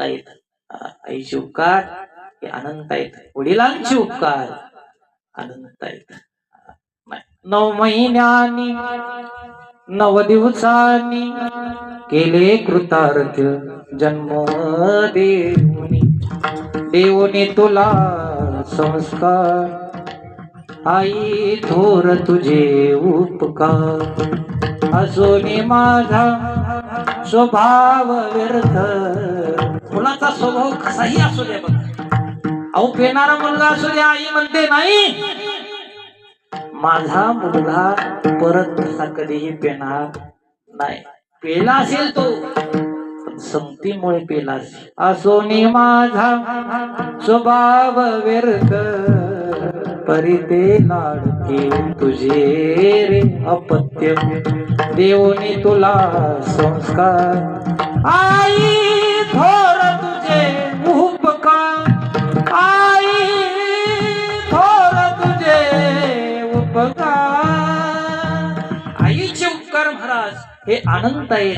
अनंत आहेत. आईचे उपकार हे अनंत वडिलांचे उपकार अनंत आहेत. नऊ महिन्यांनी नव दिवसांनी केले कृतार्थ जन्म देऊनी. देऊनी तुला संस्कार. आई थोर तुझे उपकार. असोनी माझा स्वभाव व्यर्थ मुलाचा स्वभाव कसाही असू दे बघ. अहो पेणारा मुलगा असू दे आई म्हणते नाही. माझा मुलगा परत तसा कधीही पेणार नाही. पेला असेल तो संगतीमुळे पेला असेल. असोनी माझा स्वभाव व्यर्थ परिते लाडके तुझे रे अपत्य. देवनी तुला संस्कार. आई! हे अनंत आहे.